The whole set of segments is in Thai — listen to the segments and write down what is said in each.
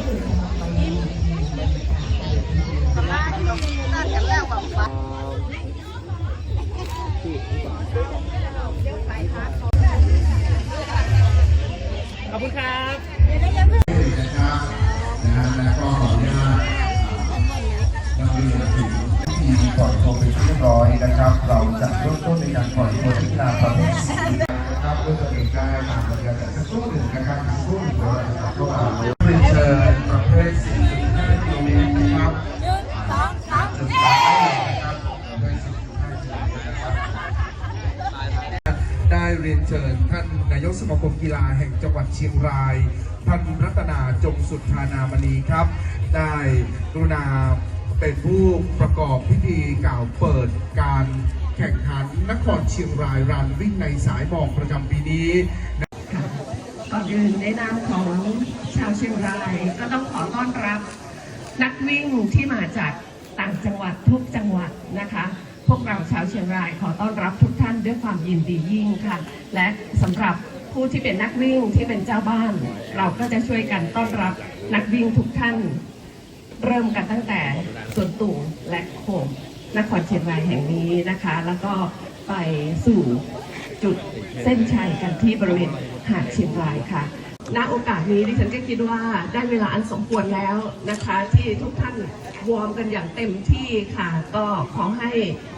ขอบคุณครับนะครับนะฮะแล้วก็ขออนุญาตนำเรียนถึงพิธีปล่อยตัวเป็นที่เรียบร้อยนะครับ เราจะเริ่มต้นในการปล่อยตัวนักกีฬาประเภทสิบนะครับด้วยตัวเองได้ตามระยะแต่สักครู่หนึ่งนะครับสักครู่หนึ่งเราจะกลับเข้ามา มาคมกีฬาแห่งจังหวัดเชียงรายท่านรัตนาจงสุดธานามณีครับ ได้กรุณาเป็นผู้ประกอบพิธีกล่าวเปิดการแข่งขันนครเชียงรายรันวิ่งในสายหมอกประจำปีนี้ก่อนอื่นในนามของชาวเชียงรายก็ต้องขอต้อนรับ นักวิ่งที่มาจากต่างจังหวัดทุกจังหวัดนะคะ พวกเราชาวเชียงรายขอต้อนรับทุกท่านด้วยความยินดียิ่งค่ะ และสำหรับ ผู้ที่เป็นนักวิ่งที่เป็นเจ้าบ้าน เราก็จะช่วยกันต้อนรับนักวิ่งทุกท่าน เริ่มกันตั้งแต่สวนตุ่งและโขงนครเชียงรายแห่งนี้นะคะ แล้วก็ไปสู่จุดเส้นชัยกันที่บริเวณหาดเชียงรายค่ะณโอกาสนี้ดิฉันก็คิดว่าได้เวลาอันสมควรแล้วนะคะ ที่ทุกท่านวอร์มกันอย่างเต็มที่ค่ะ ก็ขอให้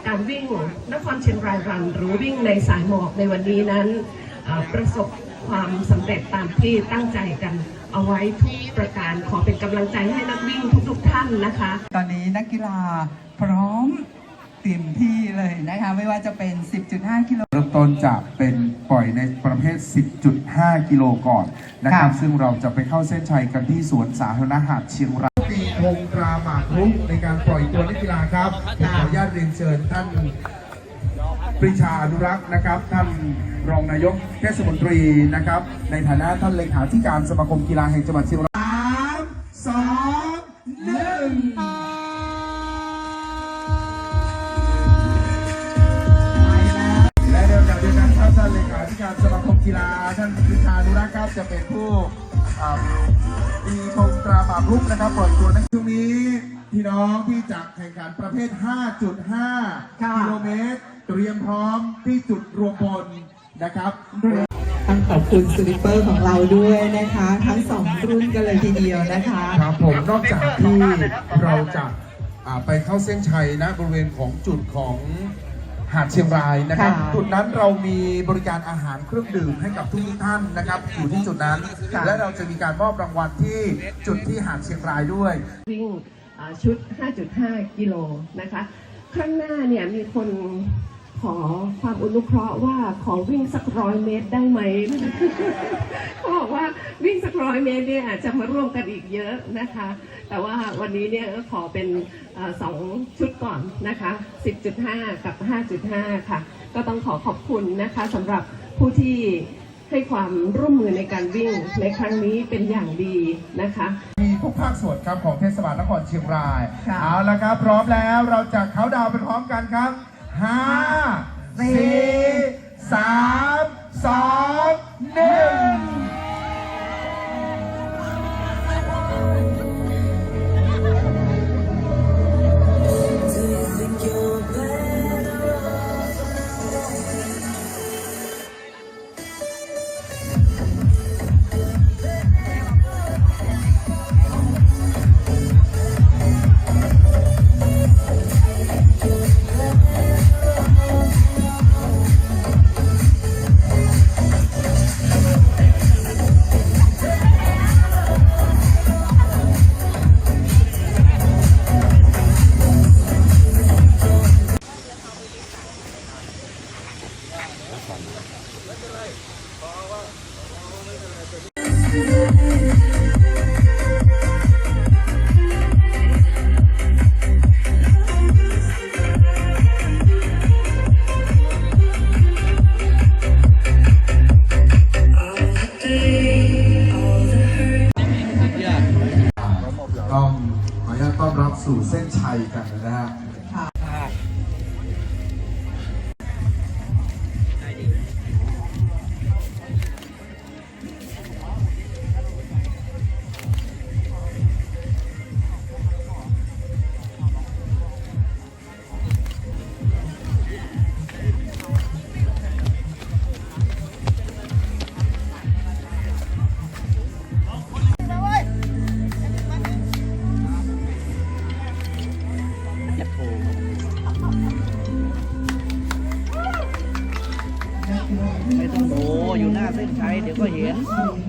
การวิ่งนครเชียงรายรันหรือวิ่งในสายหมอกในวันนี้นั้น ประสบความสำเร็จตามที่ตั้งใจกันเอาไว้ทุกประการขอเป็นกำลังใจให้นักวิ่งทุกๆท่านนะคะ ตอนนี้นักกีฬาพร้อมเต็มที่เลยนะคะ ไม่ว่าจะเป็น 10.5 กิโล เริ่มต้นจะเป็นปล่อยในประเภท 10.5 กิโลก่อนนะครับค่ะซึ่งเราจะไปเข้าเส้นชัยกันที่สวนสาธารณะหาดเชียงรายตีธงตราหมากรุกในการปล่อยตัวนักกีฬาครับผมขออนุญาตเรียนเชิญท่านปรีชาอนุรักษ์นะครับท่าน รองนายกเทศมนตรีนะครับ ในฐานะท่านเลขาธิการสมาคมกีฬาแห่งจังหวัดเชียงรายสามสองหนึ่งและในโอกาสเดียวกันครับท่านเลขาธิการสมาคมกีฬาท่านพิธานุรักษ์ครับจะเป็นผู้อ่าตีธงตราบาปรุกนะครับปล่อยตัวในช่วงนี้พี่น้องที่จะแข่งขันประเภท 5.5 กิโลเมตร เตรียมพร้อมที่จุดรวมพล นะครับต้องขอบคุณสลิปเปอร์ของเราด้วยนะคะ ทั้งสองรุ่นกันเลยทีเดียวนะคะครับผมนอกจากที่เราจะอ่าไปเข้าเส้นชัยนะบริเวณของจุดของหาดเชียงรายนะครับค่ะจุดนั้นเรามีบริการอาหารเครื่องดื่มให้กับทุกท่านนะครับอยู่ที่จุดนั้นค่ะและเราจะมีการมอบรางวัลที่จุดที่หาดเชียงรายด้วย วิ่งอ่าชุด 5.5 กิโลนะคะ ข้างหน้าเนี่ยมีคน ขอความอนุเคราะห์ว่าขอวิ่งสักร้อยเมตรได้ไหมเขาบอกว่าวิ่งสักร้อยเมตรเนี่ยจะมาร่วมกันอีกเยอะนะคะ แต่ว่าวันนี้เนี่ยก็ขอเป็นอาสองชุดก่อนนะคะ 10.5 กับ 5.5 ค่ะ ก็ต้องขอขอบคุณนะคะสำหรับผู้ที่ให้ความร่วมมือในการวิ่งในครั้งนี้เป็นอย่างดีนะคะ มีทุกภาคส่วนครับของเทศบาลนครเชียงรายค่ะเอาละครับ พร้อมแล้วเราจะเขาน์ดาวน์ไปพร้อมกันครับ ห้าสี่สามสองหนึ่ง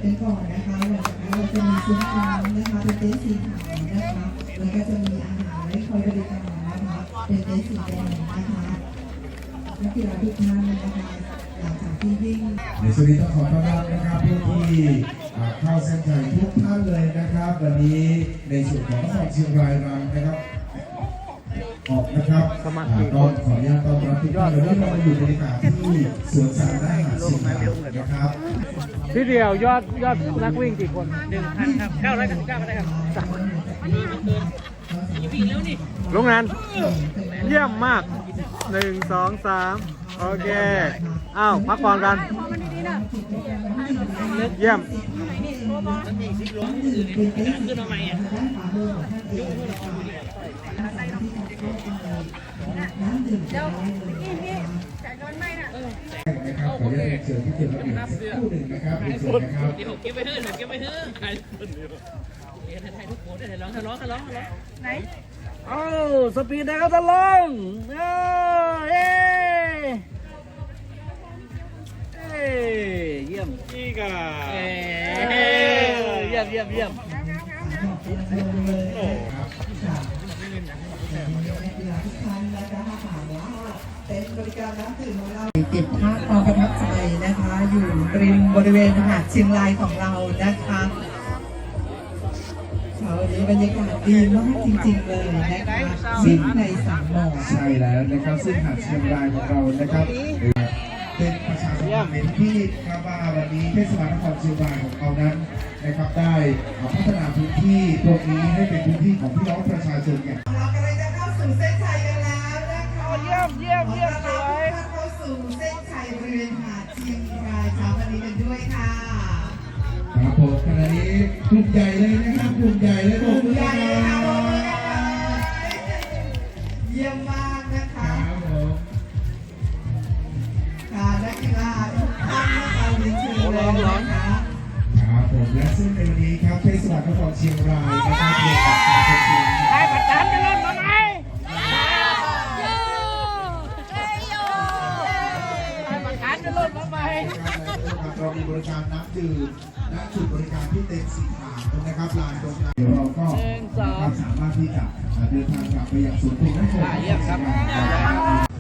ไปก่อนนะคะหลังจากนั้นเราจะมีซุ้มน้ำนะคะเป็นเต็นท์สีขาวนะคะแล้วก็จะมีอาหารไว้คอยบริการนะคะเป็นเต็นท์สีแดงนะคะนักกีฬาทุกท่านนะคะหลังจากที่วิ่งในช่วงนี้ต้องขอต้อนรับนะครับผู้ที่อ่าเข้าเส้นชัยทุกท่านเลยนะครับ วันนี้ในส่วนของนครเชียงรายเรานะครับออกนะครับสมัครอ่ากี่คนก็ขออนุญาตต้อนรับทุกท่านเลยที่เราอยู่บรรยากาศที่สวนสาธารณะหาดเชียงรายนะครับ พี่เดียวยอดยอดนักวิ่งกี่คนหนึ่งพันครับเก้าร้อยเก้าสิบเก้าก็ได้ครับลงงานเยี่ยมมากหนึ่งสองสามโอเคอ้าวพักผ่อนกันเยี่ยมนะครับขออนุญาตเชิญที่เกี่ยวกับอีกคู่หนึ่งนะครับเชิญนะครับเดี๋ยวเก็บไปเถอะเดี๋ยเก็บไปเถอะใครคนเดียวเดี๋ยวถ่ายทุกคนเดี๋ยวร้องร้องร้องร้องไหนเอ้าสปีดนะครับท่านลงเอ้เอ้เอ้เยี่ยมอีกอะเยี่ยมเยี่ยมเยี่ยม เก็บภาพความประทับใจนะคะ อยู่ริมบริเวณหาดเชียงรายของเรานะคะเช้านี้บรรยากาศดีมากจริงๆเลยนะคะวิ่งในสามหมอกใช่แล้วนะครับซึ่งหาดเชียงรายของเรานะครับเป็นประชาสัมพันธ์ที่ครับว่าวันนี้เทศบาลนครเชียงรายของเรานั้นนะครับได้พัฒนาพื้นที่ตรงนี้ให้เป็นพื้นที่ของพี่น้องประชาชนอย่าง เรากำลังจะเข้าสู่เส้นชัยกันแล้วนะคะเยี่ยมเยี่ยมเยี่ยมสวยเข้าสู่เส้นชัยบริเวณหาดเชียงรายเช้าวันนี้กันด้วยค่ะครับผมขณะนี้กลุ่มใหญ่เลยนะครับกลุ่มใหญ่เลยผมใหญ่เลยค่ะขอบคุณนะคะ นท์สีขาวนะครับลานตรงนั้นเดี๋ยวเราก็สามารถที่จะเดินทางกลับไปยังสวนตุงนครเยี่ยมครับ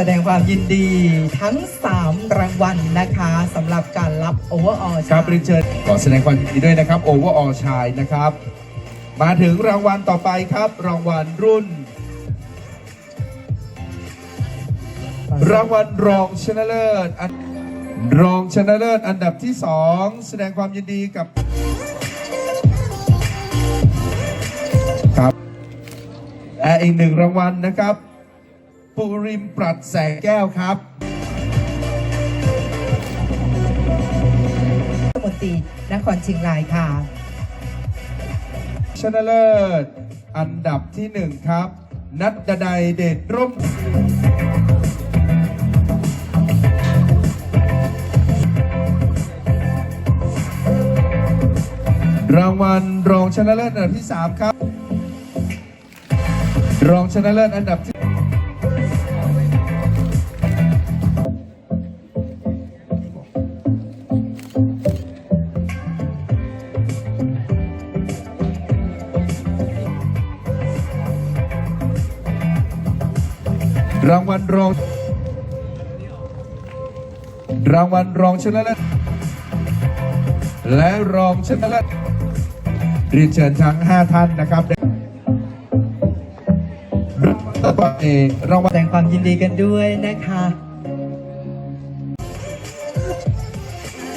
แสดงความยินดีทั้ง 3 รางวัลนะคะสำหรับการรับโอเวอร์ออครับเรียนเชิญขอแสดงความยินดีด้วยนะครับโอเวอร์ออชายนะครับ มาถึงรางวัลต่อไปครับ รางวัลรุ่น รางวัลรองชนะเลิศอันรองชนะเลิศอันดับที่ 2 แสดงความยินดีกับครับและอีกหนึ่งรางวัลนะครับ ปุริมปรัดแสงแก้วครับมนตรีนครเชียงรายค่ะ ชนะเลิศ อันดับที่หนึ่งครับ นัดดนัยเดชร่มรางวัลรองชนะเลิศอันดับที่ 3 ครับ รองชนะเลิศอันดับที่ รางวัลรอง รางวัลรองชนะเลิศและรองชนะเลิศเรียนเชิญทั้ง 5 ท่านนะครับรางวัลต่อไปรางวัแสดงความยินดีกันด้วยนะคะ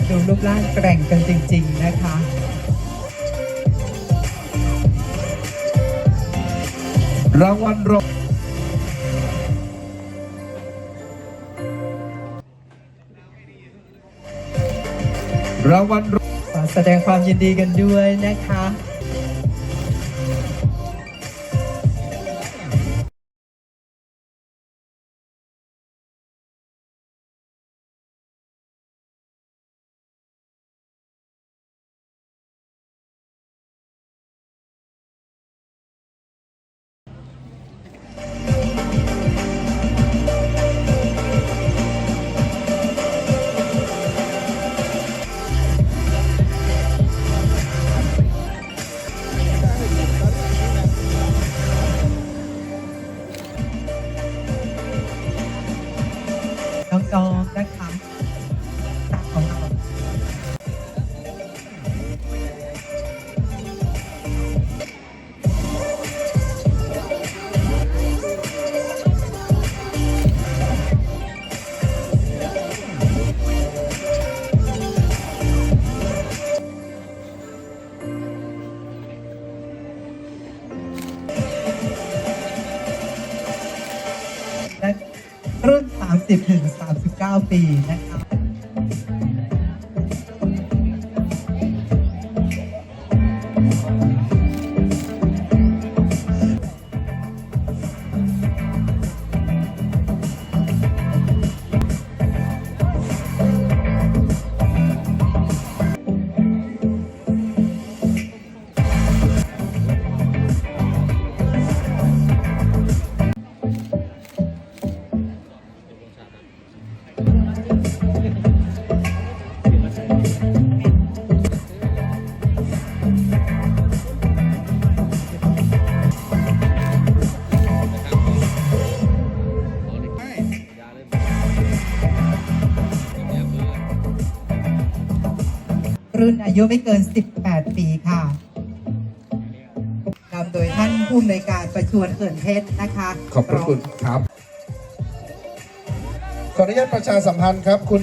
ดูรูปร่างแกร่งกันจริง ๆ นะคะรางวัลรอง รางวัลแสดงความยินดีกันด้วยนะคะ รุ่น30ถึง39ปีนะครับ รุ่นอายุไม่เกิน 18 ปีค่ะนำโดยท่านผู้อำนวยการประชวนเกินเพชรนะคะขอบพระคุณครับ ขออนุญาตประชาสัมพันธ์ครับคุณ